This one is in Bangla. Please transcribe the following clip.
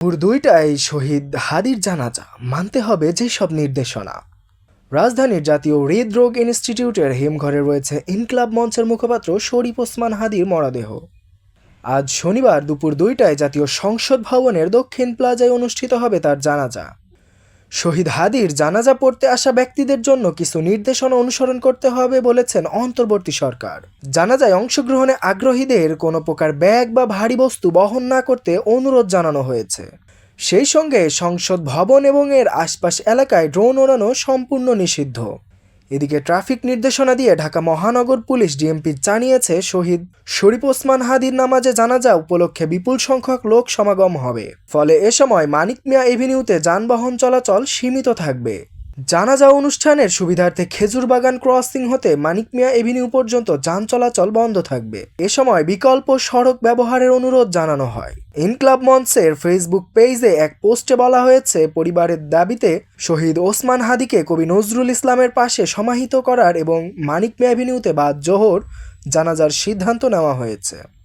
ভোর দুইটায় শহীদ হাদির জানাজা, মানতে হবে যেসব নির্দেশনা। রাজধানীর জাতীয় হৃদরোগ ইনস্টিটিউটের হিমঘরে রয়েছে ইনক্লাব মঞ্চের মুখপাত্র শরীফ ওসমান হাদির মরদেহ। আজ শনিবার দুপুর দুইটায় জাতীয় সংসদ ভবনের দক্ষিণ প্লাজায় অনুষ্ঠিত হবে তার জানাজা। শহীদ হাদির জানাজা পড়তে আসা ব্যক্তিদের জন্য কিছু নির্দেশনা অনুসরণ করতে হবে বলেছেন অন্তর্বর্তী সরকার। জানাজায় অংশগ্রহণে আগ্রহীদের কোনো প্রকার ব্যাগ বা ভারী বস্তু বহন না করতে অনুরোধ জানানো হয়েছে। সেই সঙ্গে সংসদ ভবন এবং এর আশপাশ এলাকায় ড্রোন ওড়ানো সম্পূর্ণ নিষিদ্ধ। এদিকে ট্রাফিক নির্দেশনা দিয়ে ঢাকা মহানগর পুলিশ ডিএমপি জানিয়েছে, শহীদ শরীফ ওসমান হাদির নামাজে জানাজা উপলক্ষে বিপুল সংখ্যক লোক সমাগম হবে। ফলে এ সময় মানিক মিয়া এভিনিউতে যানবাহন চলাচল সীমিত থাকবে। জানাজা অনুষ্ঠানের সুবিধার্থে খেজুর বাগান ক্রসিং হতে মানিক মিয়া এভিনিউ পর্যন্ত যান চলাচল বন্ধ থাকবে। এ সময় বিকল্প সড়ক ব্যবহারের অনুরোধ জানানো হয়। ইনক্লাব মঞ্চের ফেসবুক পেজে এক পোস্টে বলা হয়েছে, পরিবারের দাবিতে শহীদ ওসমান হাদিকে কবি নজরুল ইসলামের পাশে সমাহিত করার এবং মানিক মিয়া এভিনিউতে বা জোহর জানাজার সিদ্ধান্ত নেওয়া হয়েছে।